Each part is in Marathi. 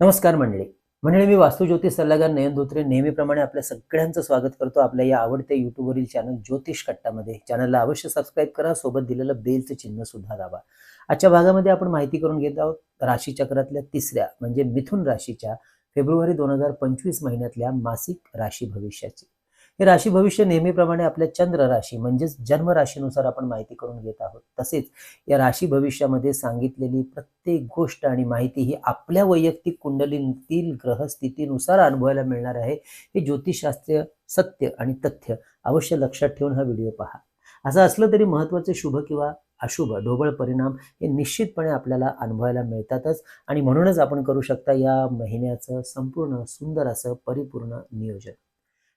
नमस्कार मंडळी. मंडळी मी वास्तुज्योतिष सल्लागार नयन धोत्रे. नेहमीप्रमाणे आपल्या सगळ्यांचं स्वागत करतो आपल्या या आवडत्या युट्यूबवरील चॅनल ज्योतिष कट्टामध्ये. चॅनलला अवश्य सबस्क्राईब करा सोबत दिलेलं बेलचं चिन्ह सुद्धा दाबा. आजच्या भागामध्ये आपण माहिती करून घेत आहोत राशीचक्रातल्या तिसऱ्या म्हणजे मिथुन राशीच्या फेब्रुवारी दोन हजार पंचवीस महिन्यातल्या मासिक राशी भविष्याची. हे राशी भविष्य नेहमीप्रमाणे आपल्या चंद्र राशी म्हणजेच जन्म राशीनुसार आपण माहिती करून घेत आहोत. तसेच या राशी भविष्यामध्ये सांगितलेली प्रत्येक गोष्ट आणि माहिती ही आपल्या वैयक्तिक कुंडलीतील ग्रहस्थितीनुसार अनुभवायला मिळणार आहे. हे ज्योतिषशास्त्रीय सत्य आणि तथ्य अवश्य लक्षात ठेवून हा व्हिडिओ पहा. असं असलं तरी महत्त्वाचे शुभ किंवा अशुभ ढोबळ परिणाम हे निश्चितपणे आपल्याला अनुभवायला मिळतातच. आणि म्हणूनच आपण करू शकता या महिन्याचं संपूर्ण सुंदर असं परिपूर्ण नियोजन.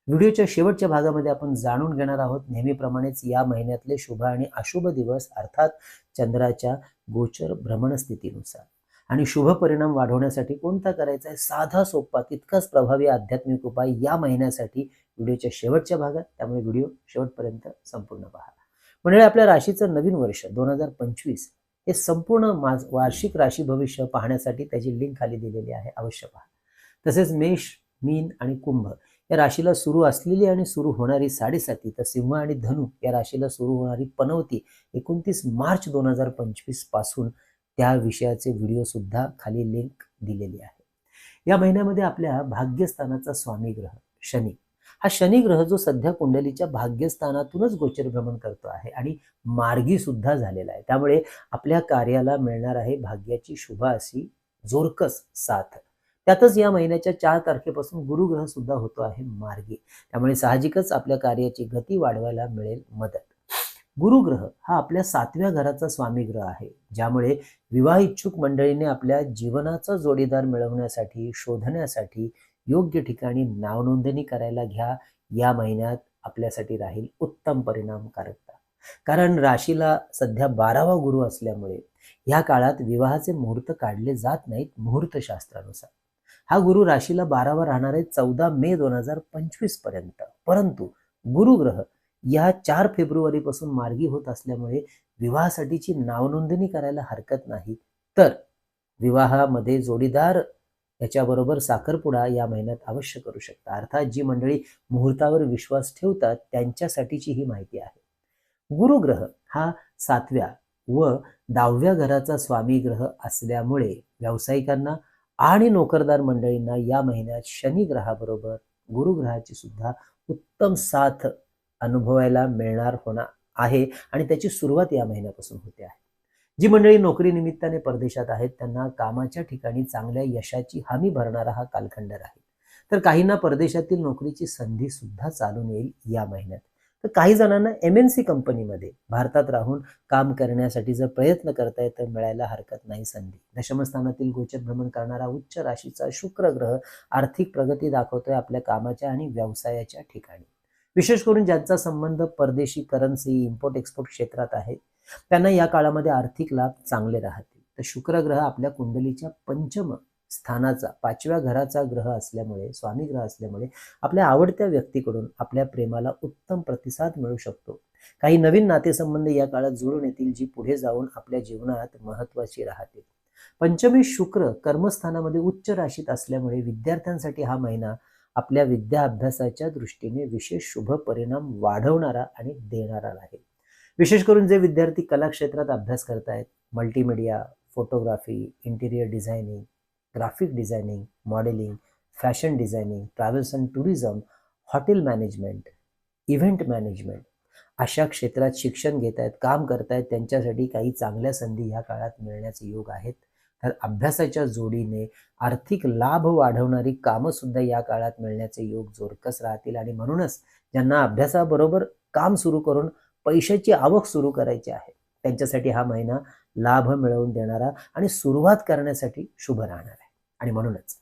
व्हिडिओच्या शेवटच्या भागामध्ये आपण जाणून घेणार आहोत नेहमीप्रमाणेच या महिन्यातले शुभ आणि अशुभ दिवस अर्थात चंद्राच्या गोचर भ्रमण स्थितीनुसार. आणि शुभ परिणाम वाढवण्यासाठी कोणता करायचा आहे? साधा सोपा तितकाच प्रभावी आध्यात्मिक उपाय या महिन्यासाठी व्हिडिओच्या शेवटच्या भागात. त्यामुळे व्हिडिओ शेवटपर्यंत संपूर्ण पहा. म्हणजे आपल्या राशीचं नवीन वर्ष दोन हजार पंचवीस हे संपूर्ण मास वार्षिक राशी भविष्य पाहण्यासाठी त्याची लिंक खाली दिलेली आहे. अवश्य पहा. तसेच मेष मीन आणि कुंभ या राशीला सुरू असलेली आणि सुरू होणारी साडेसाती तर सिंह आणि धनु या राशीला सुरू होणारी पनवती एकोणतीस मार्च दोन हजार पंचवीसपासून त्या विषयाचे व्हिडिओ सुद्धा खाली लिंक दिलेली आहे. या महिन्यामध्ये आपल्या भाग्यस्थानाचा स्वामी ग्रह शनी. हा शनी ग्रह जो सध्या कुंडलीच्या भाग्यस्थानातूनच गोचर भ्रमण करतो आहे आणि मार्गी सुद्धा झालेला आहे. त्यामुळे आपल्या कार्याला मिळणार आहे भाग्याची शुभ अशी जोरकस साथ. त्यातच या महिन्याच्या चार तारखेपासून गुरुग्रह सुद्धा होतो आहे मार्गी. त्यामुळे साहजिकच आपल्या कार्याची गती वाढवायला मिळेल मदत. गुरुग्रह हा आपल्या सातव्या घराचा स्वामी ग्रह आहे ज्यामुळे विवाह इच्छुक मंडळीने आपल्या जीवनाचा जोडीदार मिळवण्यासाठी शोधण्यासाठी योग्य ठिकाणी नावनोंदणी करायला घ्या. या महिन्यात आपल्यासाठी राहील उत्तम परिणामकारकता. कारण राशीला सध्या बारावा गुरु असल्यामुळे या काळात विवाहाचे मुहूर्त काढले जात नाहीत मुहूर्तशास्त्रानुसार. हा गुरु राशीला बारावा राहणार आहे चौदा मे दोन हजार पंचवीसपर्यंत. परंतु गुरुग्रह या चार फेब्रुवारी पासून मार्गी होत असल्यामुळे विवाहासाठीची नावनोंदणी करायला हरकत नाही. तर विवाहामध्ये जोडीदार याच्याबरोबर साखरपुडा या महिन्यात अवश्य करू शकता. अर्थात जी मंडळी मुहूर्तावर विश्वास ठेवतात त्यांच्यासाठीची ही माहिती आहे. गुरुग्रह हा सातव्या व दहाव्या घराचा स्वामी ग्रह असल्यामुळे व्यावसायिकांना आणि नोकरदार मंडळींना या महिन्यात शनी ग्रहाबरोबर गुरुग्रहाची सुद्धा उत्तम साथ अनुभवायला मिळणार होणार आहे. आणि त्याची सुरुवात या महिन्यापासून होते आहे. जी मंडळी नोकरी निमित्ताने परदेशात आहेत त्यांना कामाच्या ठिकाणी चांगल्या यशाची हमी भरणारा हा कालखंड राहील. तर काहींना परदेशातील नोकरीची संधी सुद्धा चालून येईल या महिन्यात. तर काही जणांना एम एन सी कंपनीमध्ये भारतात राहून काम करण्यासाठी जर प्रयत्न करताय तर मिळायला हरकत नाही संधी. दशमस्थानातील गोचर भ्रमण करणारा उच्च राशीचा शुक्र ग्रह आर्थिक प्रगती दाखवतोय आपल्या कामाच्या आणि व्यवसायाच्या ठिकाणी. विशेष करून ज्यांचा संबंध परदेशी करन्सी इम्पोर्ट एक्सपोर्ट क्षेत्रात आहे त्यांना या काळामध्ये आर्थिक लाभ चांगले राहतील. तर शुक्र ग्रह आपल्या कुंडलीच्या पंचम स्थानाचा पाचव्या घराचा ग्रह असल्यामुळे स्वामी ग्रह असल्यामुळे आपल्या आवडत्या व्यक्तीकडून आपल्या प्रेमाला उत्तम प्रतिसाद मिळू शकतो. काही नवीन नातेसंबंध या काळात जुळून येतील जी पुढे जाऊन आपल्या जीवनात महत्वाची राहतील. पंचमी शुक्र कर्मस्थानामध्ये उच्च राशीत असल्यामुळे विद्यार्थ्यांसाठी हा महिना आपल्या विद्या अभ्यासाच्या दृष्टीने विशेष शुभ परिणाम वाढवणारा आणि देणारा राहील विशेष करून जे विद्यार्थी कला क्षेत्रात अभ्यास करतायत multimedia photography interior designing graphic designing modelling fashion designing travels and tourism hotel management event management अशा क्षेत्रात शिक्षण घेत आहेत काम करतायत त्यांच्यासाठी काही चांगल्या संधी ह्या काळात मिळण्याचे योग आहेत. तर अभ्यासाच्या जोडीने आर्थिक लाभ वाढवणारी कामं सुद्धा या काळात मिळण्याचे योग जोरकस राहतील आणि म्हणूनच ज्यांना अभ्यासाबरोबर काम सुरू करून पैशाची आवक सुरू करायची आहे त्यांच्यासाठी हा महिना लाभ मिळवून देणारा आणि सुरुवात करण्यासाठी शुभ राहणार. आणि म्हणूनच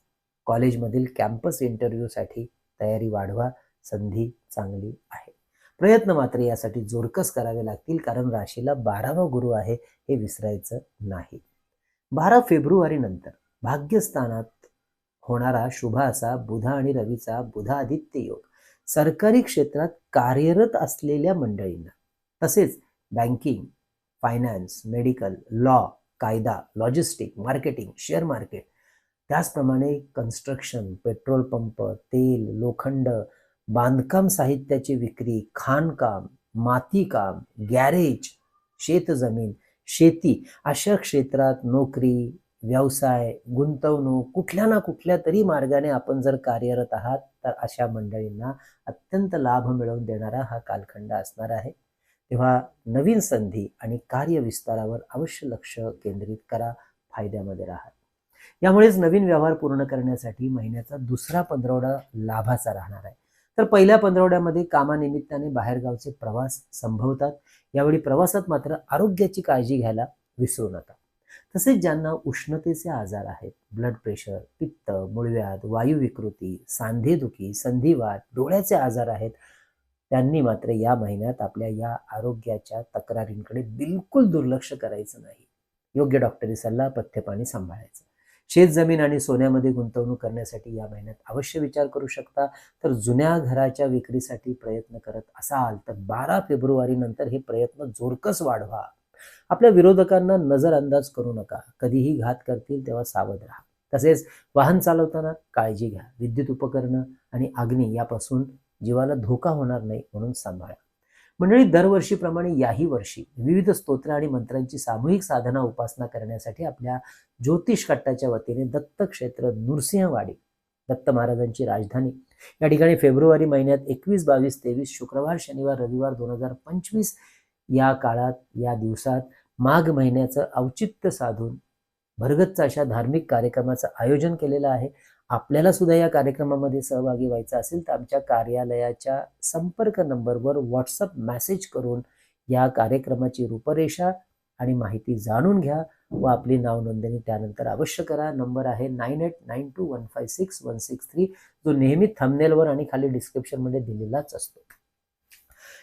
कॉलेजमधील कॅम्पस इंटरव्ह्यूसाठी तयारी वाढवा संधी चांगली आहे. प्रयत्न मात्र यासाठी जोरकस करावे लागतील कारण राशीला बारावा गुरु आहे हे विसरायचं नाही. बारा फेब्रुवारी नंतर भाग्यस्थानात होणारा शुभ असा बुधा आणि रवीचा बुधादित्य योग. सरकारी क्षेत्रात कार्यरत असलेल्या मंडळींना तसेच बँकिंग फायनान्स मेडिकल लॉ कायदा लॉजिस्टिक मार्केटिंग शेअर मार्केट त्याचप्रमाणे कन्स्ट्रक्शन पेट्रोल पंप तेल लोखंड बांधकाम साहित्याची विक्री खाणकाम मातीकाम गॅरेज शेतजमीन शेती अशा क्षेत्रात नोकरी व्यवसाय गुंतवणूक कुठल्या ना कुठल्या तरी मार्गाने आपण जर कार्यरत आहात तर अशा मंडळींना अत्यंत लाभ मिळवून देणारा हा कालखंड असणार आहे. तेव्हा नवीन संधी आणि कार्यविस्तारावर अवश्य लक्ष केंद्रित करा. फायद्यामध्ये राहा. यामुळेच नवीन व्यवहार पूर्ण करण्यासाठी महिन्याचा दुसरा पंधरवडा लाभाचा राहणार आहे. तर पहिल्या पंधरवड्यामध्ये कामानिमित्ताने बाहेरगावचे प्रवास संभवतात. यावेळी प्रवासात मात्र आरोग्याची काळजी घ्यायला विसरू नका. तसेच ज्यांना उष्णतेचे आजार आहेत ब्लड प्रेशर पित्त मूळव्याध वायुविकृती सांधेदुखी संधिवात डोळ्याचे आजार आहेत त्यांनी मात्र या महिन्यात आपल्या या आरोग्याच्या तक्रारींकडे बिलकुल दुर्लक्ष करायचं नाही. योग्य डॉक्टरी सल्ला पथ्यपाणी सांभाळायचं. शेत जमीन आणि सोन्यामध्ये गुंतवणूक करण्यासाठी या महिन्यात अवश्य विचार करू शकता. तर जुन्या घराच्या विक्रीसाठी प्रयत्न करत असाल तर बारा फेब्रुवारी नंतर हे प्रयत्न जोरकस वाढवा. आपल्या विरोधकांना नजरअंदाज करू नका. कधीही घात करतील तेव्हा सावध राहा. तसेच वाहन चालवताना काळजी घ्या. विद्युत उपकरणं आणि अग्नी यापासून जीवाला धोका होणार नाही म्हणून सांभाळा. मंडळी दरवर्षीप्रमाणे याही वर्षी विविध स्तोत्र आणि मंत्रांची सामूहिक साधना उपासना करण्यासाठी आपल्या ज्योतिष कट्टाच्या वतीने दत्त क्षेत्र नृसिंहवाडी दत्त महाराजांची राजधानी या ठिकाणी फेब्रुवारी महिन्यात एकवीस बावीस तेवीस शुक्रवार शनिवार रविवार दोन हजार पंचवीस या काळात या दिवसात माघ महिन्याचं औचित्य साधून भरगच्च अशा धार्मिक कार्यक्रमाचं आयोजन केलेलं आहे. आपल्याला सुद्धा या कार्यक्रमामध्ये सहभागी व्हायचं असेल तर आमच्या कार्यालयाच्या संपर्क नंबरवर व्हॉट्सअप मेसेज करून या कार्यक्रमाची रूपरेषा आणि माहिती जाणून घ्या व आपली नाव नोंदणी त्यानंतर अवश्य करा. नंबर आहे nine eight nine two one five six one six three जो नेहमी थंबनेलवर आणि खाली डिस्क्रिप्शनमध्ये दिलेलाच असतो.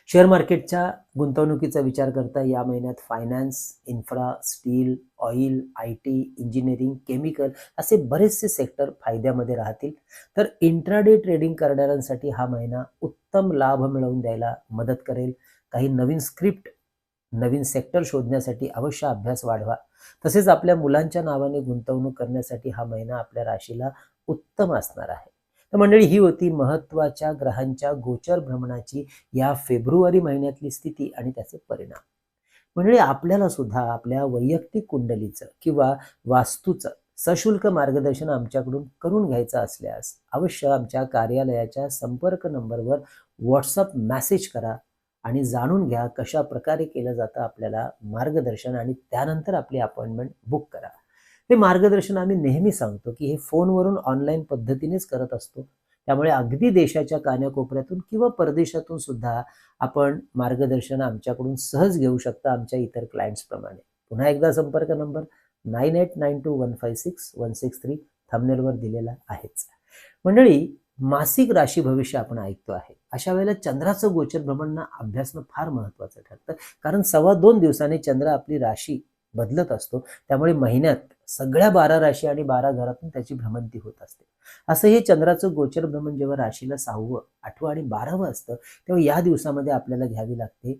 शेअर मार्केटच्या गुंतवणुकीचा विचार करता या महिन्यात finance infra steel oil I T engineering chemical असे बरेचसे सेक्टर फायद्यामध्ये राहतील. तर इंट्राडे ट्रेडिंग करणाऱ्यांसाठी हा महिना उत्तम लाभ मिळवून द्यायला मदत करेल. काही नवीन स्क्रिप्ट नवीन सेक्टर शोधण्यासाठी अवश्य अभ्यास वाढवा. तसेच आपल्या मुलांच्या नावाने गुंतवणूक करण्यासाठी हा महिना आपल्या राशीला उत्तम असणार आहे. तर मंडळी ही होती महत्त्वाच्या ग्रहांच्या गोचर भ्रमणाची या फेब्रुवारी महिन्यातली स्थिती आणि त्याचे परिणाम. मंडळी आपल्याला सुद्धा आपल्या वैयक्तिक कुंडलीचं किंवा वास्तूचं सशुल्क मार्गदर्शन आमच्याकडून करून घ्यायचं असल्यास अवश्य आमच्या कार्यालयाच्या संपर्क नंबरवर व्हॉट्सअप मेसेज करा आणि जाणून घ्या कशा प्रकारे केलं जातं आपल्याला मार्गदर्शन आणि त्यानंतर आपली अपॉइंटमेंट बुक करा. हे मार्गदर्शन आम्ही नेहमी सांगतो की हे फोनवरून ऑनलाईन पद्धतीनेच करत असतो. त्यामुळे अगदी देशाच्या कान्याकोपऱ्यातून किंवा परदेशातून सुद्धा आपण मार्गदर्शन आमच्याकडून सहज घेऊ शकता आमच्या इतर क्लायंट्सप्रमाणे पुन्हा एकदा संपर्क number nine eight nine two one five six one six three थंबनेलवर दिलेला आहेच. मंडळी मासिक राशी भविष्य आपण ऐकतो आहे. अशा वेळेला चंद्राचं गोचर भ्रमणना अभ्यासणं फार महत्वाचं ठरतं. कारण सव्वा दोन दिवसांनी चंद्र आपली राशी बदलत असतो. त्यामुळे महिन्यात सगळ्या बारा राशी आणि बारा घरातून त्याची भ्रमंती होत असते. असं हे चंद्राचं गोचर भ्रमण जेव्हा राशीला सहावं आठवं आणि बारावं असतं तेव्हा या दिवसामध्ये आपल्याला घ्यावी लागते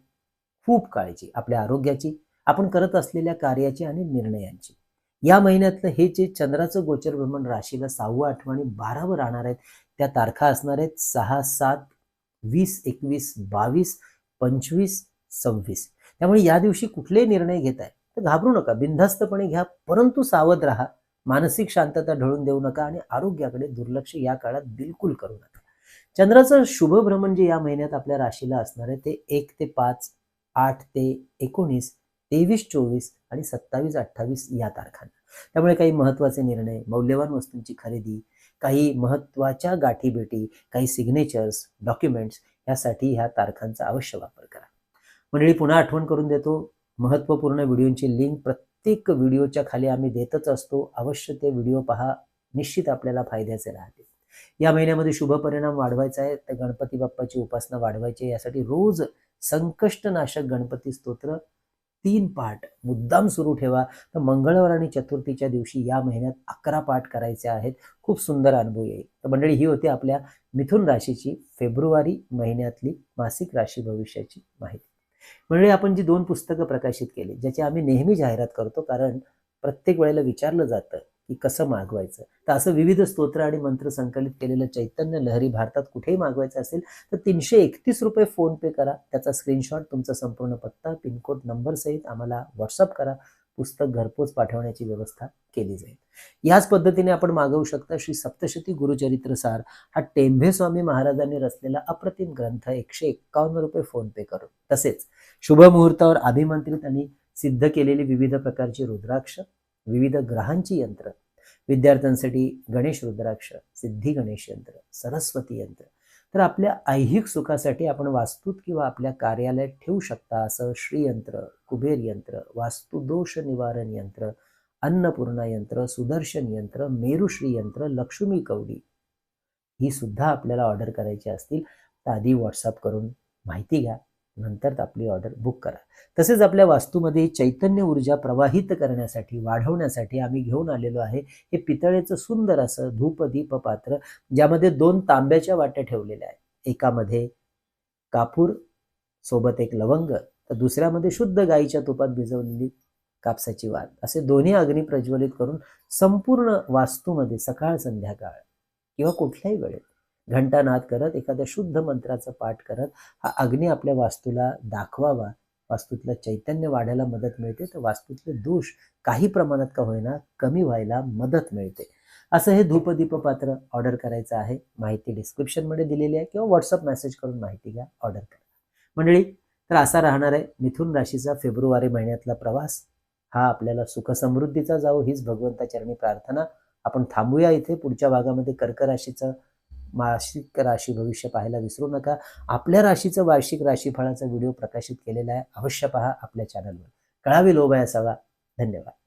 खूप काळजी आपल्या आरोग्याची आपण करत असलेल्या कार्याची आणि निर्णयांची. या महिन्यातलं हे जे चंद्राचं गोचर भ्रमण राशीला सहावं आठवं आणि बारावं राहणार आहेत त्या तारखा असणार आहेत सहा सात वीस एकवीस बावीस पंचवीस सव्वीस. त्यामुळे या दिवशी कुठलेही निर्णय घेत आहे तर घाबरू नका. बिनधास्तपणे घ्या. परंतु सावध राहा. मानसिक शांतता ढळून देऊ नका आणि आरोग्याकडे दुर्लक्ष या काळात बिलकुल करू नका. चंद्राचं शुभ भ्रमण जे या महिन्यात आपल्या राशीला असणार आहे ते एक ते पाच आठ ते एकोणीस तेवीस चोवीस आणि सत्तावीस अठ्ठावीस या तारखांना. त्यामुळे काही महत्त्वाचे निर्णय मौल्यवान वस्तूंची खरेदी काही महत्त्वाच्या गाठीभेटी काही सिग्नेचर्स डॉक्युमेंट्स यासाठी ह्या तारखांचा अवश्य वापर करा. मंडळी पुन्हा आठवण करून देतो. महत्त्वपूर्ण व्हिडिओची लिंक प्रत्येक व्हिडिओच्या खाली आम्ही देतच असतो. अवश्य ते व्हिडिओ पहा. निश्चित आपल्याला फायद्याचे राहतील. या महिन्यामध्ये शुभ परिणाम वाढवायचा आहे. तर गणपती बाप्पाची उपासना वाढवायची आहे. यासाठी रोज संकष्टनाशक गणपती स्तोत्र तीन पाठ मुद्दाम सुरू ठेवा. तर मंगळवार आणि चतुर्थीच्या दिवशी या महिन्यात अकरा पाठ करायचे आहेत. खूप सुंदर अनुभव येईल. तर मंडळी ही होती आपल्या मिथुन राशीची फेब्रुवारी महिन्यातली मासिक राशी भविष्याची माहिती. म्हणजे आपण जी दोन पुस्तकं प्रकाशित केली ज्याची आम्ही नेहमी जाहिरात करतो कारण प्रत्येक वेळेला विचारलं जातं की कसं मागवायचं? तर असं विविध स्तोत्र आणि मंत्र संकलित केलेलं चैतन्य लहरी भारतात कुठेही मागवायचं असेल तर तीनशे एकतीस रुपये फोन पे करा. त्याचा स्क्रीनशॉट तुमचा संपूर्ण पत्ता पिनकोड नंबर सहित आम्हाला व्हॉट्सअप करा. पुस्तक घरपोच पाठवण्याची व्यवस्था केली जाईल. याच पद्धतीने आपण मागवू शकता श्री सप्तशती गुरुचरित्र सार हा टेंभे स्वामी महाराजांनी रचलेला अप्रतिम ग्रंथ एकशे एक्कावन्न रुपये फोन पे करून. तसेच शुभ मुहूर्तावर अभिमंत्रित आणि सिद्ध केलेली विविध प्रकारची रुद्राक्ष विविध ग्रहांची यंत्र विद्यार्थ्यांसाठी गणेश रुद्राक्ष सिद्धी गणेश यंत्र सरस्वती यंत्र तर आपल्या ऐहिक सुखासाठी आपण वास्तूत किंवा आपल्या कार्यालयात ठेवू शकता असं श्रीयंत्र कुबेर यंत्र वास्तुदोष निवारण यंत्र अन्नपूर्णा यंत्र सुदर्शन यंत्र मेरुश्री यंत्र लक्ष्मी कवडी ही सुद्धा आपल्याला ऑर्डर करायची असतील तर आधी व्हॉट्सअप करून माहिती घ्या. नंतर आपली ऑर्डर बुक करा. तसेच आपल्या वास्तूमध्ये चैतन्य ऊर्जा प्रवाहित करण्यासाठी वाढवण्यासाठी आम्ही घेऊन आलेलो आहे हे पितळेचं सुंदर असं धूप दीप पात्र ज्यामध्ये दोन तांब्याच्या वाट्या ठेवलेल्या आहेत. एकामध्ये कापूर सोबत एक लवंग तर दुसऱ्यामध्ये शुद्ध गाईच्या तुपात भिजवलेली कापसाची वात. असे दोन्ही अग्नी प्रज्वलित करून संपूर्ण वास्तूमध्ये सकाळ संध्याकाळ किंवा कुठल्याही वेळेत घंटानाद करत एखाद्या शुद्ध मंत्राचा पाठ करत हा अग्नी आपल्या वास्तूला दाखवावा. वास्तूतलं चैतन्य वाढायला मदत मिळते तर वास्तूतले दोष काही प्रमाणात का होईना कमी व्हायला मदत मिळते. असं हे धूपदीप पात्र ऑर्डर करायचं आहे. माहिती डिस्क्रिप्शनमध्ये दिलेली आहे किंवा व्हॉट्सअप मेसेज करून माहिती घ्या ऑर्डर करा. मंडळी तर असा राहणार आहे मिथुन राशीचा फेब्रुवारी महिन्यातला प्रवास. हा आपल्याला सुख समृद्धीचा हीच भगवंताचरणी प्रार्थना. आपण थांबूया इथे पुढच्या भागामध्ये कर्क राशीचं मासिक राशी भविष्य पाहायला विसरू नका. आपल्या राशीचं वार्षिक राशीफळाचा व्हिडिओ प्रकाशित केलेला आहे. अवश्य पहा आपल्या चॅनलवर कळावी लोभ आहे असावा धन्यवाद.